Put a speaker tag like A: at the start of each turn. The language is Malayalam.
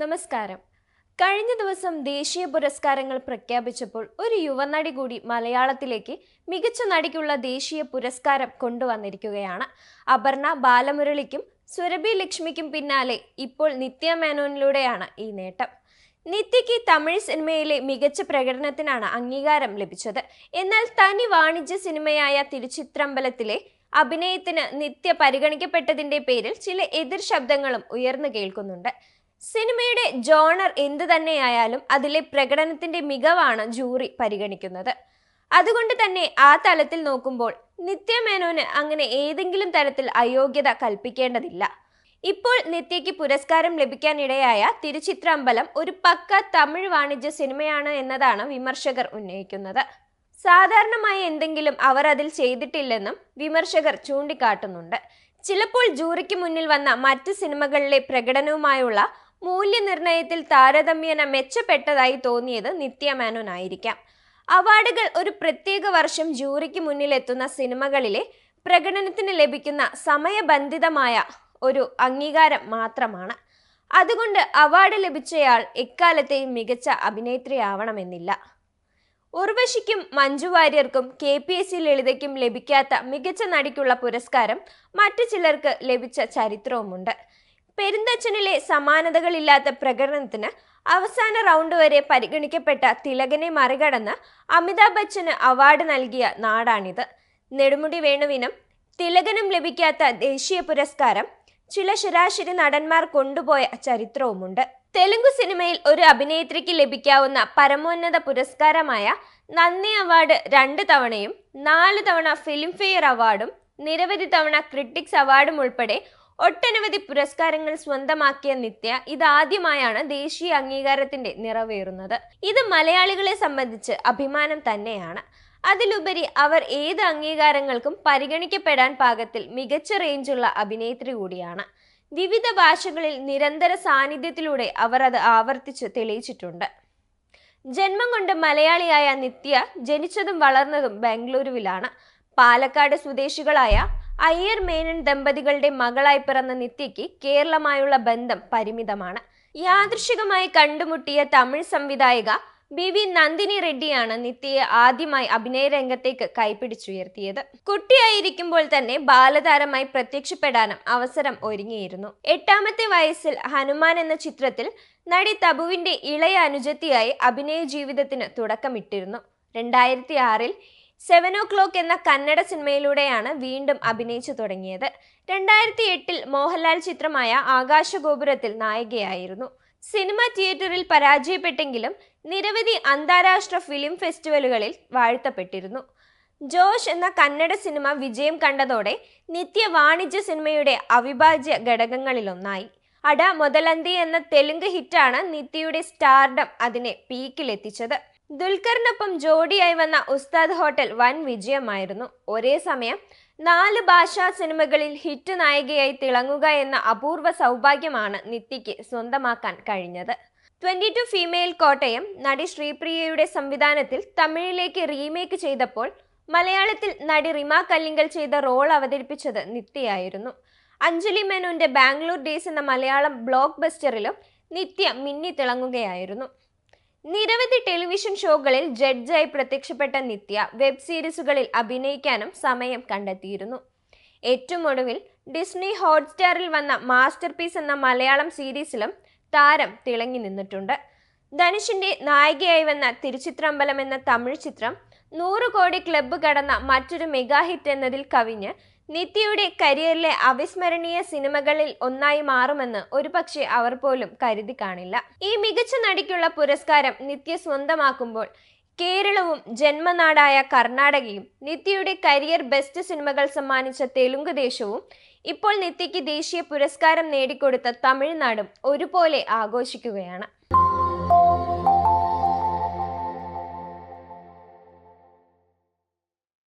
A: നമസ്കാരം. കഴിഞ്ഞ ദിവസം ദേശീയ പുരസ്കാരങ്ങൾ പ്രഖ്യാപിച്ചപ്പോൾ ഒരു യുവനടി കൂടി മലയാളത്തിലേക്ക് മികച്ച നടിക്കുള്ള ദേശീയ പുരസ്കാരം കൊണ്ടുവന്നിരിക്കുകയാണ്. അപർണ ബാലമുരളിക്കും സുരഭി ലക്ഷ്മിക്കും പിന്നാലെ ഇപ്പോൾ നിത്യ മേനോനിലൂടെയാണ് ഈ നേട്ടം. നിത്യയ്ക്ക് തമിഴ് സിനിമയിലെ മികച്ച പ്രകടനത്തിനാണ് അംഗീകാരം ലഭിച്ചത്. എന്നാൽ തനി വാണിജ്യ സിനിമയായ തിരുച്ചിത്രമ്പലത്തിലെ അഭിനയത്തിന് നിത്യ പരിഗണിക്കപ്പെട്ടതിന്റെ പേരിൽ ചില എതിർ ശബ്ദങ്ങളും ഉയർന്നു കേൾക്കുന്നുണ്ട്. സിനിമയുടെ ജോണർ എന്തു തന്നെയായാലും അതിലെ പ്രകടനത്തിന്റെ മികവാണ് ജൂറി പരിഗണിക്കുന്നത്. അതുകൊണ്ട് തന്നെ ആ തലത്തിൽ നോക്കുമ്പോൾ നിത്യമേനോന് അങ്ങനെ ഏതെങ്കിലും തരത്തിൽ അയോഗ്യത കൽപ്പിക്കേണ്ടതില്ല. ഇപ്പോൾ നിത്യയ്ക്ക് പുരസ്കാരം ലഭിക്കാനിടയായ തിരുച്ചിത്രമ്പലം ഒരു പക്ക തമിഴ് വാണിജ്യ സിനിമയാണ് എന്നതാണ് വിമർശകർ ഉന്നയിക്കുന്നത്. സാധാരണമായി എന്തെങ്കിലും അവർ അതിൽ ചെയ്തിട്ടില്ലെന്നും വിമർശകർ ചൂണ്ടിക്കാട്ടുന്നുണ്ട്. ചിലപ്പോൾ ജൂറിക്ക് മുന്നിൽ വന്ന മറ്റ് സിനിമകളിലെ പ്രകടനവുമായുള്ള മൂല്യനിർണയത്തിൽ താരതമ്യേന മെച്ചപ്പെട്ടതായി തോന്നിയത് നിത്യമേനോനായിരിക്കാം അവാർഡുകൾ ഒരു പ്രത്യേക വർഷം ജൂറിക്ക് മുന്നിലെത്തുന്ന സിനിമകളിലെ പ്രകടനത്തിന് ലഭിക്കുന്ന സമയബന്ധിതമായ ഒരു അംഗീകാരം മാത്രമാണ്. അതുകൊണ്ട് അവാർഡ് ലഭിച്ചയാൾ എക്കാലത്തെയും മികച്ച അഭിനേത്രിയാവണമെന്നില്ല. ഉർവശിക്കും മഞ്ജു വാര്യർക്കും കെ പി എസ് സി ലളിതയ്ക്കും ലഭിക്കാത്ത മികച്ച നടിക്കുള്ള പുരസ്കാരം മറ്റു ചിലർക്ക് ലഭിച്ച ചരിത്രവുമുണ്ട്. പെരുന്തച്ചനിലെ സമാനതകളില്ലാത്ത പ്രകടനത്തിന് അവസാന റൗണ്ട് വരെ പരിഗണിക്കപ്പെട്ട തിലകനെ മറികടന്ന് അമിതാഭ് ബച്ചന് അവാർഡ് നൽകിയ നാടാണിത്. നെടുമുടി വേണുവിനും തിലകനും ലഭിക്കാത്ത ദേശീയ പുരസ്കാരം ചില ശരാശരി നടന്മാർ കൊണ്ടുപോയ ചരിത്രവുമുണ്ട്. തെലുങ്ക് സിനിമയിൽ ഒരു അഭിനേത്രിക്ക് ലഭിക്കാവുന്ന പരമോന്നത പുരസ്കാരമായ നന്ദി അവാർഡ് രണ്ട് തവണയും നാല് തവണ ഫിലിംഫെയർ അവാർഡും നിരവധി തവണ ക്രിട്ടിക്സ് അവാർഡും ഉൾപ്പെടെ ഒട്ടനവധി പുരസ്കാരങ്ങൾ സ്വന്തമാക്കിയ നിത്യ ഇതാദ്യമായാണ് ദേശീയ അംഗീകാരത്തിന്റെ നിറവേറുന്നത്. ഇത് മലയാളികളെ സംബന്ധിച്ച് അഭിമാനം തന്നെയാണ്. അതിലുപരി അവർ ഏത് അംഗീകാരങ്ങൾക്കും പരിഗണിക്കപ്പെടാൻ പാകത്തിൽ മികച്ച റേഞ്ചുള്ള അഭിനേത്രി കൂടിയാണ്. വിവിധ ഭാഷകളിൽ നിരന്തര സാന്നിധ്യത്തിലൂടെ അവർ അത് ആവർത്തിച്ച് തെളിയിച്ചിട്ടുണ്ട്. ജന്മം കൊണ്ട് മലയാളിയായ നിത്യ ജനിച്ചതും വളർന്നതും ബാംഗ്ലൂരുവിലാണ് പാലക്കാട് സ്വദേശികളായ അയ്യർ മേനൻ ദമ്പതികളുടെ മകളായി പിറന്ന നിത്യയ്ക്ക് കേരളമായുള്ള ബന്ധം പരിമിതമാണ്. യാദൃശികമായി കണ്ടുമുട്ടിയ തമിഴ് സംവിധായിക ബി വി നന്ദിനി റെഡ്ഡിയാണ് നിത്യയെ ആദ്യമായി അഭിനയരംഗത്തേക്ക് കൈപിടിച്ചുയർത്തിയത്. കുട്ടിയായിരിക്കുമ്പോൾ തന്നെ ബാലതാരമായി പ്രത്യക്ഷപ്പെടാനും അവസരം ഒരുങ്ങിയിരുന്നു. എട്ടാമത്തെ വയസ്സിൽ ഹനുമാൻ എന്ന ചിത്രത്തിൽ നടി തബുവിന്റെ ഇളയ അനുജത്തിയായി അഭിനയ ജീവിതത്തിന് തുടക്കമിട്ടിരുന്നു. രണ്ടായിരത്തി ആറിൽ സെവൻ ഒ ക്ലോക്ക് എന്ന കന്നഡ സിനിമയിലൂടെയാണ് വീണ്ടും അഭിനയിച്ചു തുടങ്ങിയത്. രണ്ടായിരത്തി എട്ടിൽ മോഹൻലാൽ ചിത്രമായ ആകാശഗോപുരത്തിൽ നായികയായിരുന്നു. സിനിമ തിയേറ്ററിൽ പരാജയപ്പെട്ടെങ്കിലും നിരവധി അന്താരാഷ്ട്ര ഫിലിം ഫെസ്റ്റിവലുകളിൽ വാഴ്ത്തപ്പെട്ടിരുന്നു. ജോഷ് എന്ന കന്നഡ സിനിമ വിജയം കണ്ടതോടെ നിത്യ വാണിജ്യ സിനിമയുടെ അവിഭാജ്യ ഘടകങ്ങളിലൊന്നായി. അട മുതലന്തി എന്ന തെലുങ്ക് ഹിറ്റാണ് നിത്യയുടെ സ്റ്റാർഡം അതിനെ പീക്കിലെത്തിച്ചത്. ദുൽഖറിനൊപ്പം ജോഡിയായി വന്ന ഉസ്താദ് ഹോട്ടൽ വൻ വിജയമായിരുന്നു. ഒരേ സമയം നാല് ഭാഷാ സിനിമകളിൽ ഹിറ്റ് നായികയായി തിളങ്ങുക എന്ന അപൂർവ സൗഭാഗ്യമാണ് നിത്യയ്ക്ക് സ്വന്തമാക്കാൻ കഴിഞ്ഞത്. ട്വന്റി ടു ഫീമെയിൽ കോട്ടയം നടി ശ്രീപ്രിയയുടെ സംവിധാനത്തിൽ തമിഴിലേക്ക് റീമേക്ക് ചെയ്തപ്പോൾ മലയാളത്തിൽ നടി റിമ കല്ലിങ്കൽ ചെയ്ത റോൾ അവതരിപ്പിച്ചത് നിത്യയായിരുന്നു. അഞ്ജലി മേനോന്റെ ബാംഗ്ലൂർ ഡേയ്സ് എന്ന മലയാളം ബ്ലോക്ക് ബസ്റ്ററിലും നിത്യ മിന്നി തിളങ്ങുകയായിരുന്നു. നിരവധി ടെലിവിഷൻ ഷോകളിൽ ജഡ്ജായി പ്രത്യക്ഷപ്പെട്ട നിത്യ വെബ് സീരീസുകളിൽ അഭിനയിക്കാനും സമയം കണ്ടെത്തിയിരുന്നു. ഏറ്റവും ഒടുവിൽ ഡിസ്നി ഹോട്ട്സ്റ്റാറിൽ വന്ന മാസ്റ്റർ പീസ് എന്ന മലയാളം സീരീസിലും താരം തിളങ്ങി നിന്നിട്ടുണ്ട്. ധനുഷിന്റെ നായികയായി വന്ന തിരുച്ചിത്രമ്പലം എന്ന തമിഴ് ചിത്രം നൂറ് കോടി ക്ലബ്ബ് കടന്ന മറ്റൊരു മെഗാ ഹിറ്റ് എന്നതിൽ കവിഞ്ഞ് നിത്യയുടെ കരിയറിലെ അവിസ്മരണീയ സിനിമകളിൽ ഒന്നായി മാറുമെന്ന് ഒരുപക്ഷെ അവർ പോലും കരുതി കാണില്ല. ഈ മികച്ച നടിക്കുള്ള പുരസ്കാരം നിത്യ സ്വന്തമാക്കുമ്പോൾ കേരളവും ജന്മനാടായ കർണാടകയും നിത്യയുടെ കരിയർ ബെസ്റ്റ് സിനിമകൾ സമ്മാനിച്ച തെലുങ്ക് ദേശവും ഇപ്പോൾ നിത്യയ്ക്ക് ദേശീയ പുരസ്കാരം നേടിക്കൊടുത്ത തമിഴ്നാടും ഒരുപോലെ ആഘോഷിക്കുകയാണ്.